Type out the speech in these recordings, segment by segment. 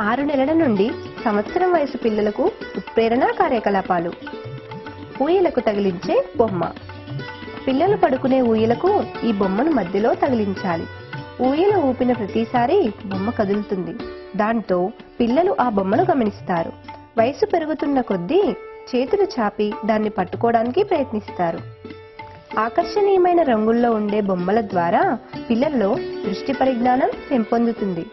ఆరు నెలల నుండి సంవత్సరం వయసు పిల్లలకు ఉత్ప్రేరణ కార్యకలాపాలు. ఊయలకు తగిలించే బొమ్మ. పిల్లలు పడుకునే ఊయలకు ఈ బొమ్మను మధ్యలో తగిలించాలి. ఊయల ఊపిన ప్రతిసారి బొమ్మ కదులుతుంది. దాంతో పిల్లలు ఆ బొమ్మను గమనిస్తారు. వయసు పెరుగుతున్న కొద్దీ చేతులు చాపి దాన్ని పట్టుకోవడానికి ప్రయత్నిస్తారు. ఆకర్షణీయమైన రంగుల్లో ఉండే బొమ్మల ద్వారా పిల్లల్లో దృష్టి పరిజ్ఞానం పెంపొందుతుంది.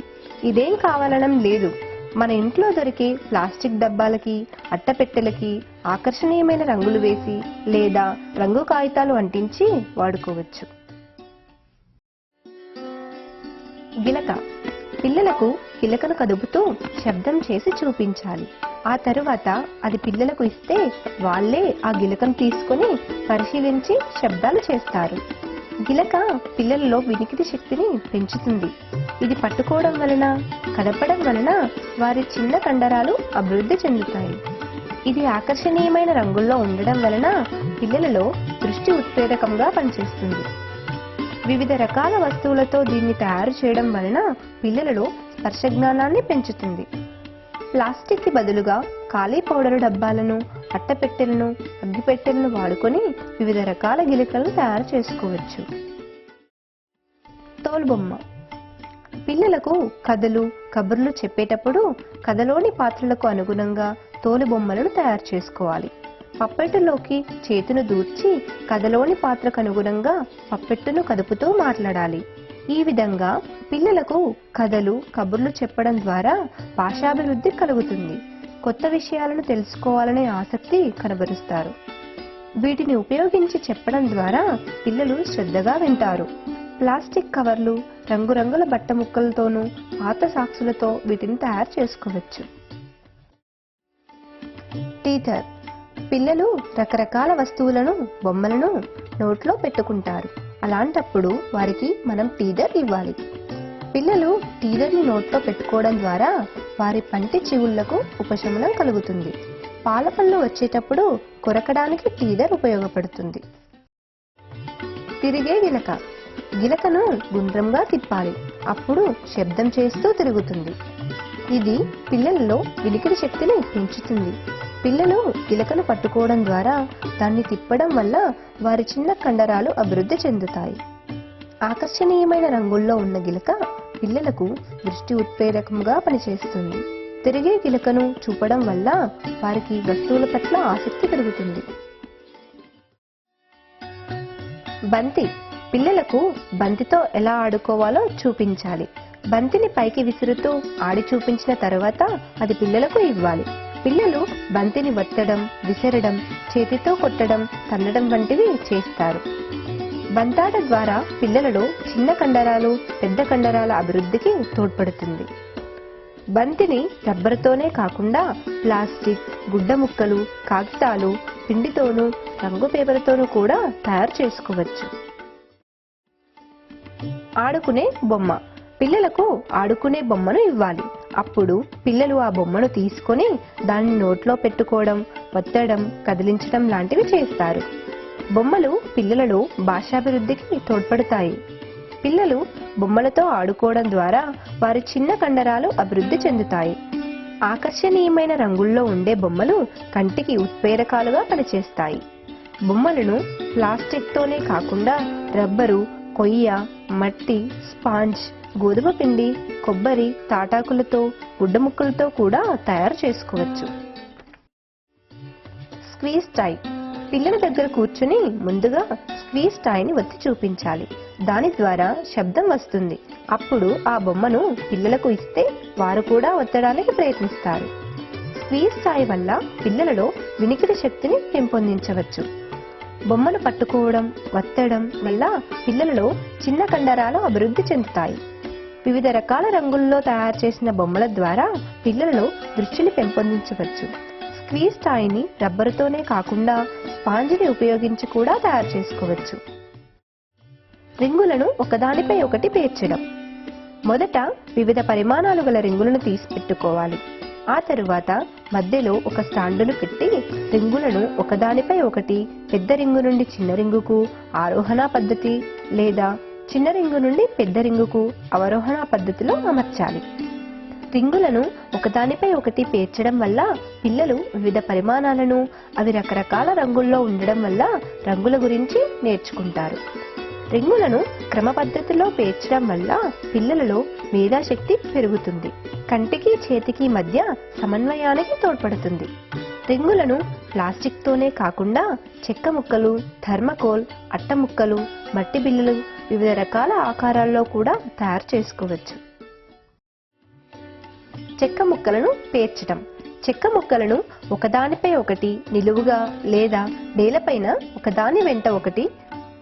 ఇదేం కావాలనం లేదు. మన ఇంట్లో దొరికే ప్లాస్టిక్ డబ్బాలకి అట్టపెట్టెలకి ఆకర్షణీయమైన రంగులు వేసి లేదా రంగు కాగితాలు అంటించి వాడుకోవచ్చు. గిలక పిల్లలకు గిలకను కదుపుతూ శబ్దం చేసి చూపించాలి. ఆ తరువాత అది పిల్లలకు ఇస్తే వాళ్ళే ఆ గిలకను తీసుకొని పరిశీలించి శబ్దాలు చేస్తారు. గిలక పిల్లలలో వినికిడి శక్తిని పెంచుతుంది. ఇది పట్టుకోవడం వలన కదపడం వలన వారి చిన్న కండరాలు అభివృద్ధి చెందుతాయి. ఇది ఆకర్షణీయమైన రంగుల్లో ఉండడం వలన పిల్లలలో దృష్టి ఉత్ప్రేరకంగా పనిచేస్తుంది. వివిధ రకాల వస్తువులతో దీన్ని తయారు చేయడం వలన పిల్లలలో స్పర్శ జ్ఞానాన్ని పెంచుతుంది. ప్లాస్టిక్కి బదులుగా ఖాళీ పౌడర్ డబ్బాలను అట్టపెట్టెలను అగ్గిపెట్టెలను వాడుకొని వివిధ రకాల గిలికలను తయారు చేసుకోవచ్చు. తోలుబొమ్మ. పిల్లలకు కథలు కబుర్లు చెప్పేటప్పుడు కథలోని పాత్రలకు అనుగుణంగా తోలుబొమ్మలను తయారు చేసుకోవాలి. పప్పెట్టులోకి చేతును దూర్చి కథలోని పాత్రకు అనుగుణంగా పప్పెట్టును కదుపుతూ మాట్లాడాలి. ఈ విధంగా పిల్లలకు కథలు కబుర్లు చెప్పడం ద్వారా భాషాభివృద్ధి కలుగుతుంది. కొత్త విషయాలను తెలుసుకోవాలనే ఆసక్తి కనబరుస్తారు. వీటిని ఉపయోగించి చెప్పడం ద్వారా పిల్లలు శ్రద్ధగా వింటారు. ప్లాస్టిక్ కవర్లు రంగురంగుల బట్ట ముక్కలతోనూ పాత సాక్సులతో వీటిని తయారు చేసుకోవచ్చు. టీథర్. పిల్లలు రకరకాల వస్తువులను బొమ్మలను నోట్లో పెట్టుకుంటారు. అలాంటప్పుడు వారికి మనం టీదర్ ఇవ్వాలి. పిల్లలు టీదర్ని నోట్లో పెట్టుకోవడం ద్వారా వారి పంటి చివుళ్ళకు ఉపశమనం కలుగుతుంది. పాల పళ్ళు వచ్చేటప్పుడు కొరకడానికి టీదర్ ఉపయోగపడుతుంది. తిరిగే గిలక. గిలకను గుండ్రంగా తిప్పాలి. అప్పుడు శబ్దం చేస్తూ తిరుగుతుంది. ఇది పిల్లలలో వినికిడి శక్తిని పెంచుతుంది. పిల్లలు గిలకను పట్టుకోవడం ద్వారా దాన్ని తిప్పడం వల్ల వారి చిన్న కండరాలు అభివృద్ధి చెందుతాయి. ఆకర్షణీయమైన రంగుల్లో ఉన్న గిలక పిల్లలకు దృష్టి ఉత్ప్రేరకంగా పనిచేస్తుంది. తిరిగే గిలకను చూపడం వల్ల వారికి వస్తువుల పట్ల ఆసక్తి పెరుగుతుంది. బంతి. పిల్లలకు బంతితో ఎలా ఆడుకోవాలో చూపించాలి. బంతిని పైకి విసురుతూ ఆడి చూపించిన తర్వాత అది పిల్లలకు ఇవ్వాలి. పిల్లలు బంతిని వత్తడం విసరడం చేతితో కొట్టడం తన్నడం వంటివి చేస్తారు. బంతాట ద్వారా పిల్లలలో చిన్న కండరాలు పెద్ద కండరాల అభివృద్ధికి తోడ్పడుతుంది. బంతిని రబ్బరుతోనే కాకుండా ప్లాస్టిక్ గుడ్డ ముక్కలు కాగితాలు పిండితోనూ రంగు పేపర్తోనూ కూడా తయారు చేసుకోవచ్చు. ఆడుకునే బొమ్మ. పిల్లలకు ఆడుకునే బొమ్మను ఇవ్వాలి. అప్పుడు పిల్లలు ఆ బొమ్మను తీసుకొని దాన్ని నోట్లో పెట్టుకోవడం వత్తడం కదిలించడం లాంటివి చేస్తారు. బొమ్మలు పిల్లలలో భాషాభివృద్ధికి తోడ్పడతాయి. పిల్లలు బొమ్మలతో ఆడుకోవడం ద్వారా వారి చిన్న కండరాలు అభివృద్ధి చెందుతాయి. ఆకర్షణీయమైన రంగుల్లో ఉండే బొమ్మలు కంటికి ఉత్ప్రేరకాలుగా పనిచేస్తాయి. బొమ్మలను ప్లాస్టిక్తోనే కాకుండా రబ్బరు కొయ్య మట్టి స్పాంజ్ గోధుమ పిండి కొబ్బరి తాటాకులతో గుడ్డముక్కలతో కూడా తయారు చేసుకోవచ్చు. స్క్వీజ్ టైప్ పిల్లల దగ్గర కూర్చుని ముందుగా స్క్వీజ్ టాయ్ని ఒత్తి చూపించాలి. దాని ద్వారా శబ్దం వస్తుంది. అప్పుడు ఆ బొమ్మను పిల్లలకు ఇస్తే వారు కూడా ఒత్తడానికి ప్రయత్నిస్తారు. స్క్వీజ్ టాయ్ వల్ల పిల్లలలో వినికిడి శక్తిని పెంపొందించవచ్చు. బొమ్మను పట్టుకోవడం వత్తడం వల్ల పిల్లలలో చిన్న కండరాలు అభివృద్ధి చెందుతాయి. వివిధ రకాల రంగుల్లో తయారు చేసిన బొమ్మల ద్వారా పిల్లలలో దృష్టిని పెంపొందించవచ్చు. స్క్వీజ్ స్థాయిని రబ్బరుతోనే కాకుండా స్పాంజిని ఉపయోగించి కూడా తయారు చేసుకోవచ్చు. రింగులను ఒకదానిపై ఒకటి పేర్చడం. మొదట వివిధ పరిమాణాలు గల రింగులను తీసి పెట్టుకోవాలి. ఆ తరువాత మధ్యలో ఒక స్టాండును పెట్టి రింగులను ఒకదానిపై ఒకటి పెద్ద రింగు నుండి చిన్న రింగుకు ఆరోహణ పద్ధతి లేదా చిన్న రింగు నుండి పెద్ద రింగుకు అవరోహణ పద్ధతిలో అమర్చాలి. రింగులను ఒకదానిపై ఒకటి పేర్చడం వల్ల పిల్లలు వివిధ పరిమాణాలను అవి రకరకాల రంగుల్లో ఉండడం వల్ల రంగుల గురించి నేర్చుకుంటారు. రింగులను క్రమ పద్ధతిలో పేర్చడం వల్ల పిల్లలలో మేధాశక్తి పెరుగుతుంది. కంటికి చేతికి మధ్య సమన్వయానికి తోడ్పడుతుంది. రింగులను ప్లాస్టిక్తోనే కాకుండా చెక్క ముక్కలు థర్మకోల్ అట్ట ముక్కలు మట్టి బిళ్ళలు వివిధ రకాల ఆకారాల్లో కూడా తయారు చేసుకోవచ్చు. చెక్క ముక్కలను పేర్చటం. చెక్క ముక్కలను ఒకదానిపై ఒకటి నిలువుగా లేదా నేలపైన ఒకదాని వెంట ఒకటి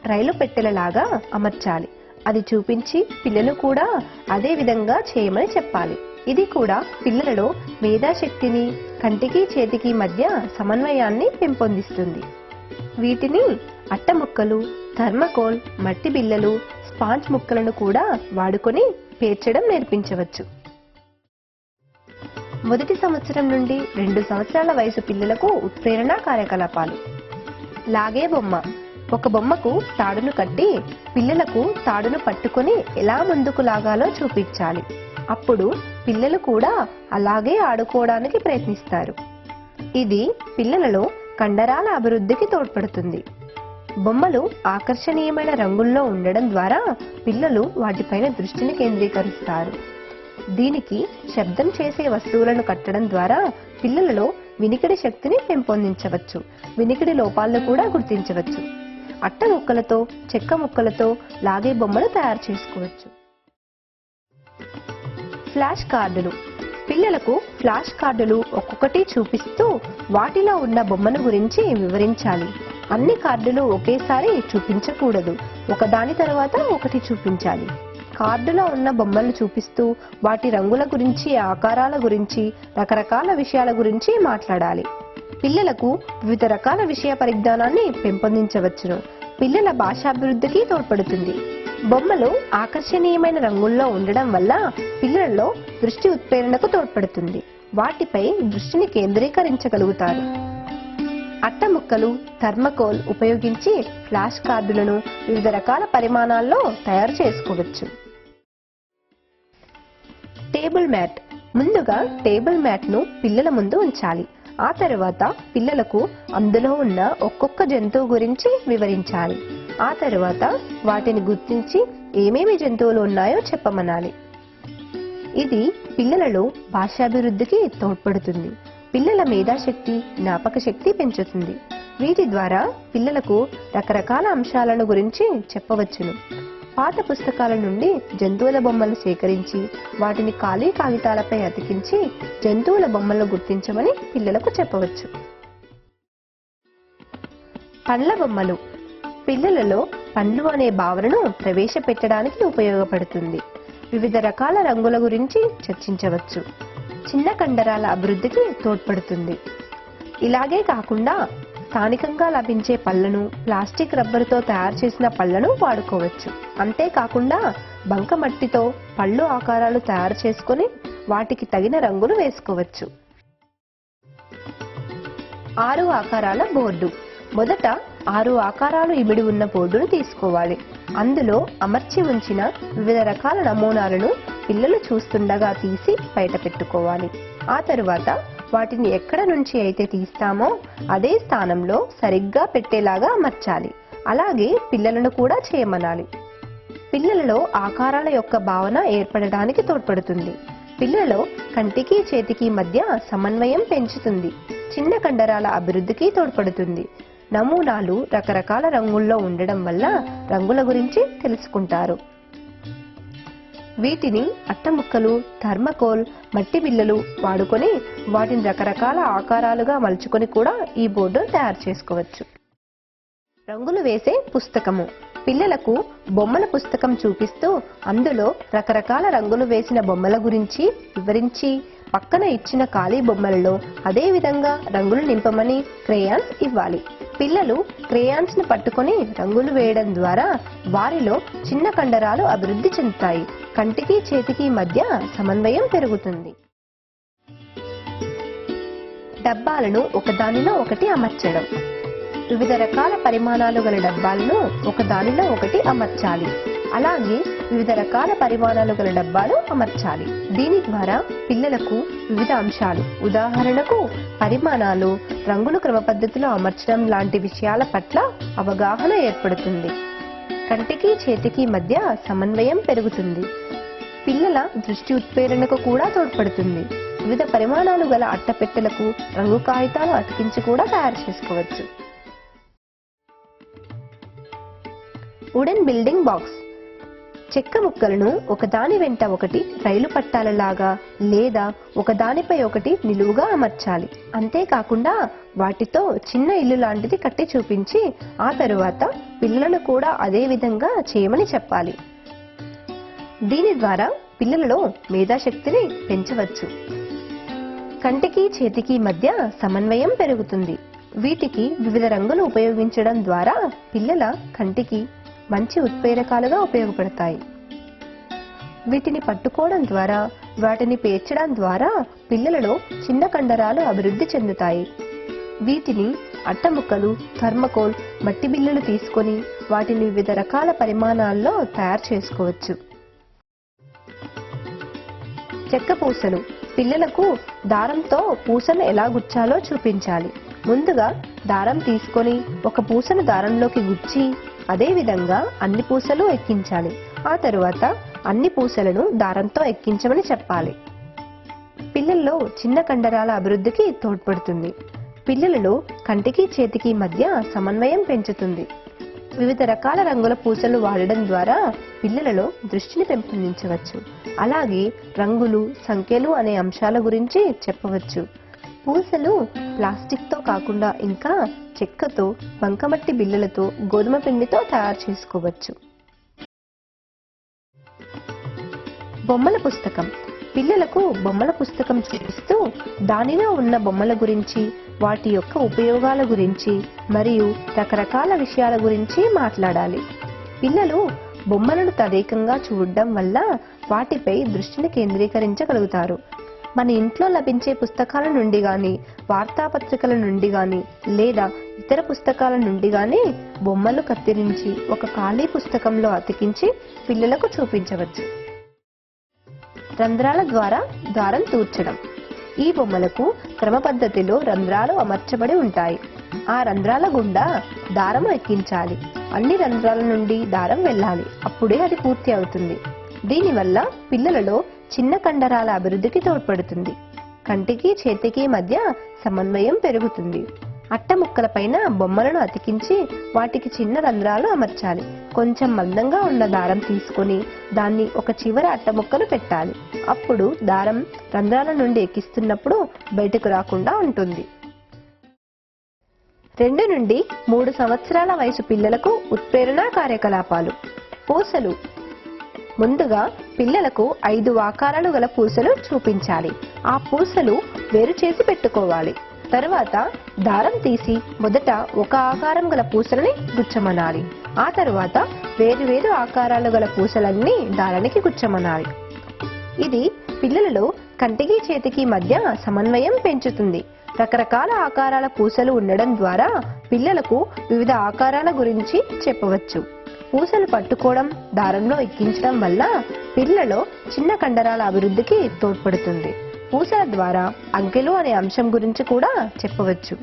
రైలు పెట్టెలలాగా అమర్చాలి. అది చూపించి పిల్లలు కూడా అదే విధంగా చేయమని చెప్పాలి. ఇది కూడా పిల్లలలో మేధాశక్తిని కంటికి చేతికి మధ్య సమన్వయాన్ని పెంపొందిస్తుంది. వీటిని అట్ట ముక్కలు థర్మకోల్ మట్టి బిల్లలు స్పాంజ్ ముక్కలను కూడా వాడుకొని పేర్చడం నేర్పించవచ్చు. మొదటి సంవత్సరం నుండి రెండు సంవత్సరాల వయసు పిల్లలకు ఉత్ప్రేరణ కార్యకలాపాలు. లాగే బొమ్మ. ఒక బొమ్మకు తాడును కట్టి పిల్లలకు తాడును పట్టుకొని ఎలా ముందుకు లాగాలో చూపించాలి. అప్పుడు పిల్లలు కూడా అలాగే ఆడుకోవడానికి ప్రయత్నిస్తారు. ఇది పిల్లలలో కండరాల అభివృద్ధికి తోడ్పడుతుంది. బొమ్మలు ఆకర్షణీయమైన రంగుల్లో ఉండడం ద్వారా పిల్లలు వాటిపైన దృష్టిని కేంద్రీకరిస్తారు. దీనికి శబ్దం చేసే వస్తువులను కట్టడం ద్వారా పిల్లలలో వినికిడి శక్తిని పెంపొందించవచ్చు. వినికిడి లోపాలను కూడా గుర్తించవచ్చు. అట్ట ముక్కలతో చెక్క ముక్కలతో లాగే బొమ్మలు తయారు చేసుకోవచ్చు. ఫ్లాష్ కార్డులు. పిల్లలకు ఫ్లాష్ కార్డులు ఒక్కొక్కటి చూపిస్తూ వాటిలో ఉన్న బొమ్మను గురించి వివరించాలి. అన్ని కార్డులు ఒకేసారి చూపించకూడదు. ఒకదాని తర్వాత ఒకటి చూపించాలి. కార్డులో ఉన్న బొమ్మలు చూపిస్తూ వాటి రంగుల గురించి ఆకారాల గురించి రకరకాల విషయాల గురించి మాట్లాడాలి. పిల్లలకు వివిధ రకాల విషయ పరిజ్ఞానాన్ని పెంపొందించవచ్చును. పిల్లల భాషాభివృద్ధికి తోడ్పడుతుంది. బొమ్మలు ఆకర్షణీయమైన రంగుల్లో ఉండడం వల్ల పిల్లలలో దృష్టి ఉత్ప్రేరణకు తోడ్పడుతుంది. వాటిపై దృష్టిని కేంద్రీకరించగలుగుతారు. అట్ట ముక్కలు థర్మకోల్ ఉపయోగించి ఫ్లాష్ కార్డులను వివిధ రకాల పరిమాణాల్లో తయారు చేసుకోవచ్చు. Table mat. ముందుగా టేబుల్ మ్యాట్ను పిల్లల ముందు ఉంచాలి. ఆ తర్వాత పిల్లలకు అందులో ఉన్న ఒక్కొక్క జంతువు గురించి వివరించాలి. ఆ తర్వాత వాటిని గుర్తించి ఏమేమి జంతువులు ఉన్నాయో చెప్పమనాలి. ఇది పిల్లలలో భాషాభివృద్ధికి తోడ్పడుతుంది. పిల్లల మేధాశక్తి జ్ఞాపక శక్తి పెంచుతుంది. వీటి ద్వారా పిల్లలకు రకరకాల అంశాలను గురించి చెప్పవచ్చును. పాత పుస్తకాల నుండి జంతువుల బొమ్మలు సేకరించి వాటిని ఖాళీ కాగితాలపై అతికించి జంతువుల బొమ్మలు గుర్తించమని పిల్లలకు చెప్పవచ్చు. పండ్ల బొమ్మలు. పిల్లలలో పండ్లు అనే భావనను ప్రవేశపెట్టడానికి ఉపయోగపడుతుంది. వివిధ రకాల రంగుల గురించి చర్చించవచ్చు. చిన్న కండరాల అభివృద్ధికి తోడ్పడుతుంది. ఇలాగే కాకుండా స్థానికంగా లభించే పళ్ళను ప్లాస్టిక్ రబ్బరుతో తయారు చేసిన పళ్ళను వాడుకోవచ్చు. అంతేకాకుండా బంకమట్టితో పళ్ళు ఆకారాలు తయారు చేసుకొని వాటికి తగిన రంగులు వేసుకోవచ్చు. ఆరు ఆకారాల బోర్డు. మొదట ఆరు ఆకారాలు ఇమిడి ఉన్న బోర్డును తీసుకోవాలి. అందులో అమర్చి ఉంచిన వివిధ రకాల నమూనాలను పిల్లలు చూస్తుండగా తీసి బయట పెట్టుకోవాలి. ఆ తరువాత వాటిని ఎక్కడ నుంచి అయితే తీస్తామో అదే స్థానంలో సరిగ్గా పెట్టేలాగా అమర్చాలి. అలాగే పిల్లలను కూడా చేయమనాలి. పిల్లలలో ఆకారాల యొక్క భావన ఏర్పడడానికి తోడ్పడుతుంది. పిల్లలో కంటికి చేతికి మధ్య సమన్వయం పెంచుతుంది. చిన్న కండరాల అభివృద్ధికి తోడ్పడుతుంది. నమూనాలు రకరకాల రంగుల్లో ఉండడం వల్ల రంగుల గురించి తెలుసుకుంటారు. వీటిని అట్టముక్కలు థర్మకోల్ మట్టి బిళ్ళలు వాడుకొని వాటిని రకరకాల ఆకారాలుగా మలుచుకొని కూడా ఈ బోర్డును తయారు చేసుకోవచ్చు. రంగులు వేసే పుస్తకము. పిల్లలకు బొమ్మల పుస్తకం చూపిస్తూ అందులో రకరకాల రంగులు వేసిన బొమ్మల గురించి వివరించి పక్కన ఇచ్చిన ఖాళీ బొమ్మలలో అదే విధంగా రంగులు నింపమని క్రేయాన్స్ ఇవ్వాలి. పిల్లలు క్రేయాన్స్ను పట్టుకొని రంగులు వేయడం ద్వారా వారిలో చిన్న కండరాలు అభివృద్ధి చెందుతాయి. కంటికి చేతికి మధ్య సమన్వయం పెరుగుతుంది. డబ్బాలను ఒకదానిలో ఒకటి అమర్చడం. వివిధ రకాల పరిమాణాలు గల డబ్బాలను ఒకదానిలో ఒకటి అమర్చాలి. అలాగే వివిధ రకాల పరిమాణాలు గల డబ్బాలు అమర్చాలి. దీని ద్వారా పిల్లలకు వివిధ అంశాలు ఉదాహరణకు పరిమాణాలు రంగులు క్రమ పద్ధతిలో అమర్చడం లాంటి విషయాల పట్ల అవగాహన ఏర్పడుతుంది. కంటికి చేతికి మధ్య సమన్వయం పెరుగుతుంది. పిల్లల దృష్టి ఉత్ప్రేరణకు కూడా తోడ్పడుతుంది. వివిధ పరిమాణాలు గల అట్టపెట్టెలకు రంగు కాగితాలు అతికించి కూడా తయారు చేసుకోవచ్చు. Wooden building box. చెక్క ముక్కలను ఒకదాని వెంట ఒకటి రైలు పట్టాలలాగా లేదా ఒకదానిపై ఒకటి నిలువుగా అమర్చాలి. అంతేకాకుండా వాటితో చిన్న ఇల్లు లాంటిది కట్టి చూపించి ఆ తరువాత పిల్లలను కూడా అదే విధంగా చేయమని చెప్పాలి. దీని ద్వారా పిల్లలలో మేధాశక్తిని పెంచవచ్చు. కంటికి చేతికి మధ్య సమన్వయం పెరుగుతుంది. వీటికి వివిధ రంగులు ఉపయోగించడం ద్వారా పిల్లల కంటికి మంచి ఉత్ప్రేరకాలుగా ఉపయోగపడతాయి. వీటిని పట్టుకోవడం ద్వారా వాటిని పేర్చడం ద్వారా పిల్లలలో చిన్న కండరాలు అభివృద్ధి చెందుతాయి. వీటిని అట్టముక్కలు థర్మకోల్ మట్టి బిల్లులు తీసుకొని వాటిని వివిధ రకాల పరిమాణాల్లో తయారు చేసుకోవచ్చు. చెక్క పూసలు పిల్లలకు దారంతో పూసను ఎలా గుచ్చాలో చూపించాలి. ముందుగా దారం తీసుకొని ఒక పూసను దారంలోకి గుచ్చి అదేవిధంగా అన్ని పూసలు ఎక్కించాలి. ఆ తరువాత అన్ని పూసలను దారంతో ఎక్కించమని చెప్పాలి. పిల్లల్లో చిన్న కండరాల అభివృద్ధికి తోడ్పడుతుంది. పిల్లలలో కంటికి చేతికి మధ్య సమన్వయం పెంచుతుంది. వివిధ రకాల రంగుల పూసలు వాడడం ద్వారా పిల్లలలో దృష్టిని పెంపొందించవచ్చు. అలాగే రంగులు సంఖ్యలు అనే అంశాల గురించి చెప్పవచ్చు. పూసలు ప్లాస్టిక్తో కాకుండా ఇంకా చెక్కతో బంకమట్టి బిళ్ళలతో గోధుమ పిండితో తయారు చేసుకోవచ్చు. బొమ్మల పుస్తకం. పిల్లలకు బొమ్మల పుస్తకం చూపిస్తూ దానిలో ఉన్న బొమ్మల గురించి వాటి యొక్క ఉపయోగాల గురించి మరియు రకరకాల విషయాల గురించి మాట్లాడాలి. పిల్లలు బొమ్మలను తదేకంగా చూడడం వల్ల వాటిపై దృష్టిని కేంద్రీకరించగలుగుతారు. మన ఇంట్లో లభించే పుస్తకాల నుండి గాని వార్తాపత్రికల నుండి గాని లేదా ఇతర పుస్తకాల నుండి కానీ బొమ్మలు కత్తిరించి ఒక ఖాళీ పుస్తకంలో అతికించి పిల్లలకు చూపించవచ్చు. రంధ్రాల ద్వారా దారం తూర్చడం. ఈ బొమ్మలకు క్రమ పద్ధతిలో రంధ్రాలు అమర్చబడి ఉంటాయి. ఆ రంధ్రాల గుండా దారం ఎక్కించాలి. అన్ని రంధ్రాల నుండి దారం వెళ్ళాలి. అప్పుడే అది పూర్తి అవుతుంది. దీనివల్ల పిల్లలలో చిన్న కండరాల అభివృద్ధికి తోడ్పడుతుంది. కంటికి చేతికి మధ్య సమన్వయం పెరుగుతుంది. అట్ట ముక్కలపైన బొమ్మలను అతికించి వాటికి చిన్న రంధ్రాలు అమర్చాలి. కొంచెం మందంగా ఉన్న దారం తీసుకొని దాన్ని ఒక చివర అట్ట ముక్కను పెట్టాలి. అప్పుడు దారం రంధ్రాల నుండి ఎక్కిస్తున్నప్పుడు బయటకు రాకుండా ఉంటుంది. రెండు నుండి మూడు సంవత్సరాల వయసు పిల్లలకు ఉత్ప్రేరణ కార్యకలాపాలు. పూసలు ముందుగా పిల్లలకు ఐదు ఆకారాలు గల పూసలు చూపించాలి. ఆ పూసలు వేరు చేసి పెట్టుకోవాలి. తరువాత దారం తీసి మొదట ఒక ఆకారం గల పూసలని గుచ్చమనాలి. ఆ తరువాత వేరు వేరు ఆకారాలు గల పూసలన్నీ దారానికి గుచ్చమనాలి. ఇది పిల్లలలో కంటికి చేతికి మధ్య సమన్వయం పెంచుతుంది. రకరకాల ఆకారాల పూసలు ఉండడం ద్వారా పిల్లలకు వివిధ ఆకారాల గురించి చెప్పవచ్చు. పూసలు పట్టుకోవడం దారంలో ఎక్కించడం వల్ల పిల్లలో చిన్న కండరాల అభివృద్ధికి తోడ్పడుతుంది. పూసల ద్వారా అంకెలు అనే అంశం గురించి కూడా చెప్పవచ్చు.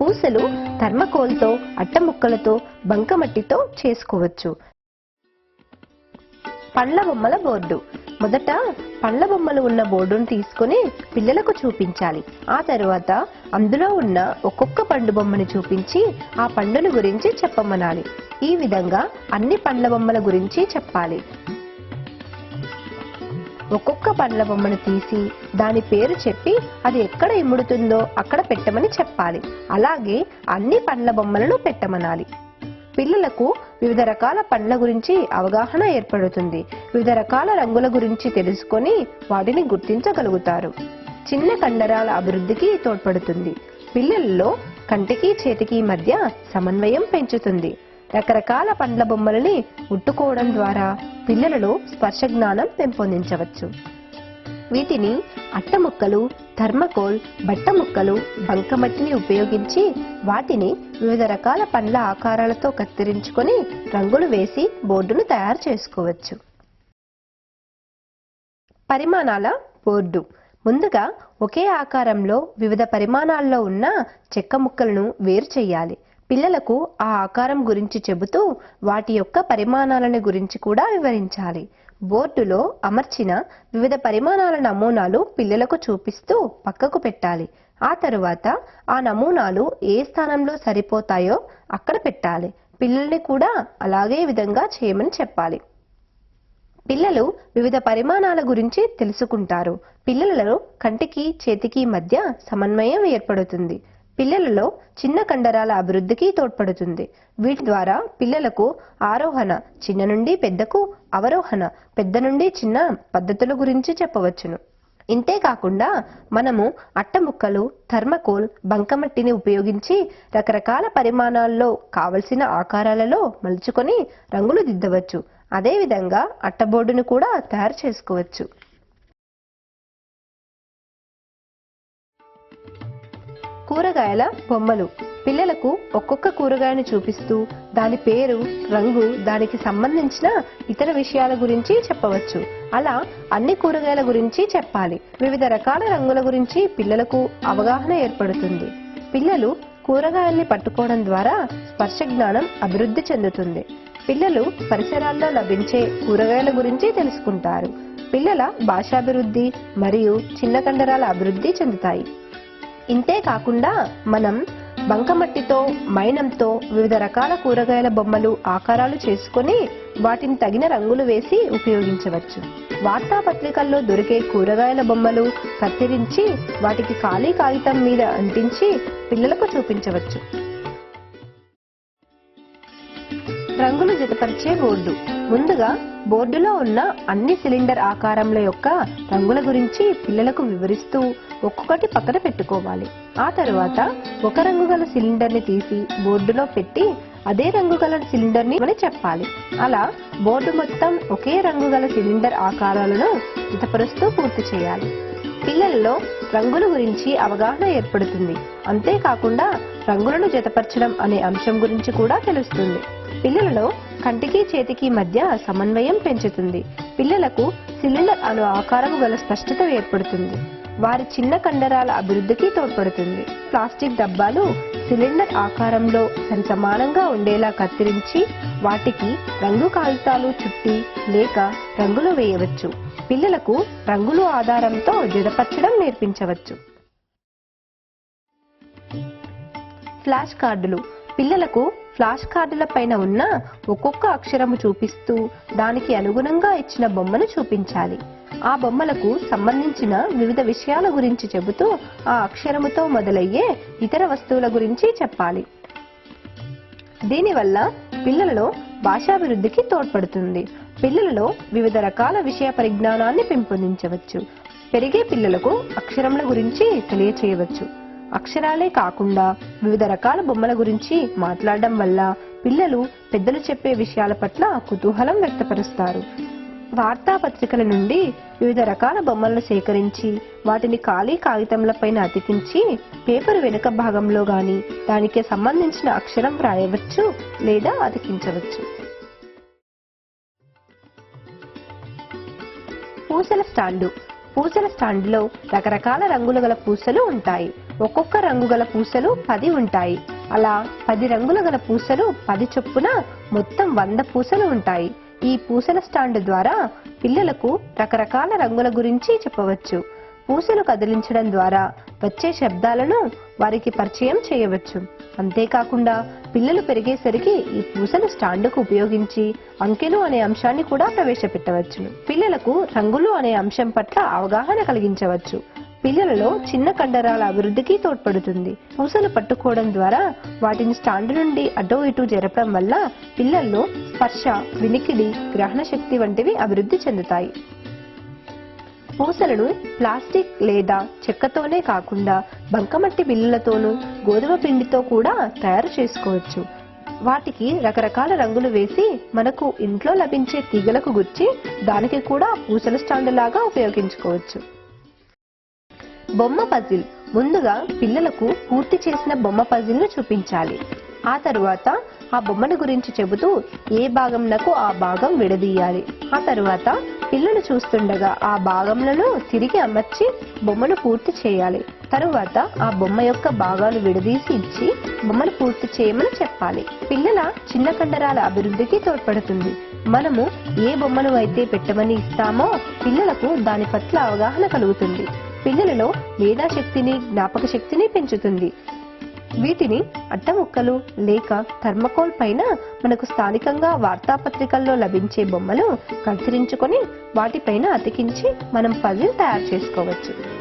పూసలు థర్మకోల్తో అట్టముక్కలతో బంకమట్టితో చేసుకోవచ్చు. పండ్ల బొమ్మల బోర్డు. మొదట పండ్ల బొమ్మలు ఉన్న బోర్డును తీసుకొని పిల్లలకు చూపించాలి. ఆ తరువాత అందులో ఉన్న ఒక్కొక్క పండు బొమ్మని చూపించి ఆ పండును గురించి చెప్పమనాలి. ఈ విధంగా అన్ని పండ్ల బొమ్మల గురించి చెప్పాలి. ఒక్కొక్క పండ్ల బొమ్మను తీసి దాని పేరు చెప్పి అది ఎక్కడ ఇమ్ముడుతుందో అక్కడ పెట్టమని చెప్పాలి. అలాగే అన్ని పండ్ల బొమ్మలను పెట్టమనాలి. పిల్లలకు వివిధ రకాల పండ్ల గురించి అవగాహన ఏర్పడుతుంది. వివిధ రకాల రంగుల గురించి తెలుసుకొని వాటిని గుర్తించగలుగుతారు. చిన్న కండరాల అభివృద్ధికి తోడ్పడుతుంది. పిల్లలలో కంటికి చేతికి మధ్య సమన్వయం పెంచుతుంది. రకరకాల పండ్ల బొమ్మలని ముట్టుకోవడం ద్వారా పిల్లలలో స్పర్శ జ్ఞానం పెంపొందించవచ్చు. వీటిని అట్ట ముక్కలు థర్మకోల్ బట్ట ముక్కలు బంకమట్టిని ఉపయోగించి వాటిని వివిధ రకాల పండ్ల ఆకారాలతో కత్తిరించుకొని రంగులు వేసి బోర్డును తయారు చేసుకోవచ్చు. పరిమాణాల బోర్డు. ముందుగా ఒకే ఆకారంలో వివిధ పరిమాణాల్లో ఉన్న చెక్క ముక్కలను వేరు చేయాలి. పిల్లలకు ఆ ఆకారం గురించి చెబుతూ వాటి యొక్క పరిమాణాలను గురించి కూడా వివరించాలి. బోర్డులో అమర్చిన వివిధ పరిమాణాల నమూనాలు పిల్లలకు చూపిస్తూ పక్కకు పెట్టాలి. ఆ తరువాత ఆ నమూనాలు ఏ స్థానంలో సరిపోతాయో అక్కడ పెట్టాలి. పిల్లల్ని కూడా అలాగే విధంగా చేయమని చెప్పాలి. పిల్లలు వివిధ పరిమాణాల గురించి తెలుసుకుంటారు. పిల్లలలో కంటికి చేతికి మధ్య సమన్వయం ఏర్పడుతుంది. పిల్లలలో చిన్న కండరాల అభివృద్ధికి తోడ్పడుతుంది. వీటి ద్వారా పిల్లలకు ఆరోహణ చిన్న నుండి పెద్దకు అవరోహణ పెద్ద నుండి చిన్న పద్ధతుల గురించి చెప్పవచ్చును. ఇంతే కాకుండా మనము అట్టముక్కలు థర్మకోల్ బంకమట్టిని ఉపయోగించి రకరకాల పరిమాణాల్లో కావలసిన ఆకారాలలో మలుచుకొని రంగులు దిద్దవచ్చు. అదేవిధంగా అట్టబోర్డును కూడా తయారు చేసుకోవచ్చు. కూరగాయల బొమ్మలు. పిల్లలకు ఒక్కొక్క కూరగాయను చూపిస్తూ దాని పేరు రంగు దానికి సంబంధించిన ఇతర విషయాల గురించి చెప్పవచ్చు. అలా అన్ని కూరగాయల గురించి చెప్పాలి. వివిధ రకాల రంగుల గురించి పిల్లలకు అవగాహన ఏర్పడుతుంది. పిల్లలు కూరగాయల్ని పట్టుకోవడం ద్వారా స్పర్శ జ్ఞానం అభివృద్ధి చెందుతుంది. పిల్లలు పరిసరాల్లో లభించే కూరగాయల గురించి తెలుసుకుంటారు. పిల్లల భాషాభివృద్ధి మరియు చిన్న కండరాల అభివృద్ధి చెందుతాయి. ఇంతే కాకుండా మనం బంకమట్టితో మైనంతో వివిధ రకాల కూరగాయల బొమ్మలు ఆకారాలు చేసుకొని వాటిని తగిన రంగులు వేసి ఉపయోగించవచ్చు. వార్తాపత్రికల్లో దొరికే కూరగాయల బొమ్మలు కత్తిరించి వాటికి ఖాళీ కాగితం మీద అంటించి పిల్లలకు చూపించవచ్చు. రంగులు జతపరిచే బోర్డు. ముందుగా బోర్డులో ఉన్న అన్ని సిలిండర్ ఆకారముల యొక్క రంగుల గురించి పిల్లలకు వివరిస్తూ ఒక్కొక్కటి పక్కన పెట్టుకోవాలి. ఆ తరువాత ఒక రంగు గల సిలిండర్ని తీసి బోర్డులో పెట్టి అదే రంగు గల సిలిండర్ని అని చెప్పాలి. అలా బోర్డు మొత్తం ఒకే రంగు గల సిలిండర్ ఆకారాలను జతపరుస్తూ పూర్తి చేయాలి. పిల్లల్లో రంగుల గురించి అవగాహన ఏర్పడుతుంది. అంతేకాకుండా రంగులను జతపరచడం అనే అంశం గురించి కూడా తెలుస్తుంది. పిల్లలలో కంటికి చేతికి మధ్య సమన్వయం పెంచుతుంది. పిల్లలకు సిలిండర్ అను ఆకారం గల స్పష్టత ఏర్పడుతుంది. వారి చిన్న కండరాల అభివృద్ధికి తోడ్పడుతుంది. ప్లాస్టిక్ డబ్బాలు సిలిండర్ ఆకారంలో సమానంగా ఉండేలా కత్తిరించి వాటికి రంగు కాగితాలు చుట్టి లేక రంగులు వేయవచ్చు. పిల్లలకు రంగులు ఆధారంతో జతపరచడం నేర్పించవచ్చు. ఫ్లాష్ కార్డులు. పిల్లలకు ఫ్లాష్ కార్డుల పైన ఉన్న ఒక్కొక్క అక్షరము చూపిస్తూ దానికి అనుగుణంగా ఇచ్చిన బొమ్మను చూపించాలి. ఆ బొమ్మలకు సంబంధించిన వివిధ విషయాల గురించి చెబుతూ ఆ అక్షరముతో మొదలయ్యే ఇతర వస్తువుల గురించి చెప్పాలి. దీనివల్ల పిల్లలలో భాషాభివృద్ధికి తోడ్పడుతుంది. పిల్లలలో వివిధ రకాల విషయ పరిజ్ఞానాన్ని పెంపొందించవచ్చు. పెరిగే పిల్లలకు అక్షరముల గురించి తెలియచేయవచ్చు. అక్షరాలే కాకుండా వివిధ రకాల బొమ్మల గురించి మాట్లాడడం వల్ల పిల్లలు పెద్దలు చెప్పే విషయాల పట్ల కుతూహలం వ్యక్తపరుస్తారు. వార్తాపత్రికల నుండి వివిధ రకాల బొమ్మలను సేకరించి వాటిని ఖాళీ కాగితంలపైన అతికించి పేపర్ వెనుక భాగంలో గాని దానికి సంబంధించిన అక్షరం వ్రాయవచ్చు లేదా అతికించవచ్చు. పూసల స్టాండు పూసల స్టాండ్లో రకరకాల రంగులు గల పూసలు ఉంటాయి. ఒక్కొక్క రంగు గల పూసలు పది ఉంటాయి. అలా పది రంగుల గల పూసలు పది చొప్పున మొత్తం వంద పూసలు ఉంటాయి. ఈ పూసల స్టాండ్ ద్వారా పిల్లలకు రకరకాల రంగుల గురించి చెప్పవచ్చు. పూసలు కదిలించడం ద్వారా వచ్చే శబ్దాలను వారికి పరిచయం చేయవచ్చు. అంతేకాకుండా పిల్లలు పెరిగేసరికి ఈ పూసలు స్టాండుకు ఉపయోగించి అంకెలు అనే అంశాన్ని కూడా ప్రవేశపెట్టవచ్చును పిల్లలకు రంగులు అనే అంశం పట్ల అవగాహన కలిగించవచ్చు. పిల్లలలో చిన్న కండరాల అభివృద్ధికి తోడ్పడుతుంది. పూసలు పట్టుకోవడం ద్వారా వాటిని స్టాండ్ నుండి అటో ఇటు జరపడం వల్ల పిల్లల్లో స్పర్శ వినికిడి గ్రహణ శక్తి వంటివి అభివృద్ధి చెందుతాయి. పూసలను ప్లాస్టిక్ లేదా చెక్కతోనే కాకుండా బంకమట్టి బిళ్ళలతోనూ గోధుమ పిండితో కూడా తయారు చేసుకోవచ్చు. వాటికి రకరకాల రంగులు వేసి మనకు ఇంట్లో లభించే తీగలకు గుచ్చి దానికి కూడా పూసల స్టాండ్ లాగా ఉపయోగించుకోవచ్చు. బొమ్మ పజిల్. ముందుగా పిల్లలకు పూర్తి చేసిన బొమ్మ పజిల్ను చూపించాలి. ఆ తరువాత ఆ బొమ్మను గురించి చెబుతూ ఏ భాగంనకు ఆ భాగం విడదీయాలి. ఆ తరువాత పిల్లలు చూస్తుండగా ఆ భాగంలను తిరిగి అమర్చి బొమ్మను పూర్తి చేయాలి. తరువాత ఆ బొమ్మ యొక్క భాగాలు విడదీసి ఇచ్చి బొమ్మను పూర్తి చేయమని చెప్పాలి. పిల్లల చిన్న కండరాల అభివృద్ధికి తోడ్పడుతుంది. మనము ఏ బొమ్మను అయితే పెట్టమని ఇస్తామో పిల్లలకు దాని పట్ల అవగాహన కలుగుతుంది. పిల్లలలో మేధాశక్తిని జ్ఞాపక శక్తిని పెంచుతుంది. వీటిని అట్టముక్కలు లేక థర్మకోల్ పైన మనకు స్థానికంగా వార్తాపత్రికల్లో లభించే బొమ్మలు కత్తిరించుకొని వాటిపైన అతికించి మనం పజిల్ తయారు చేసుకోవచ్చు.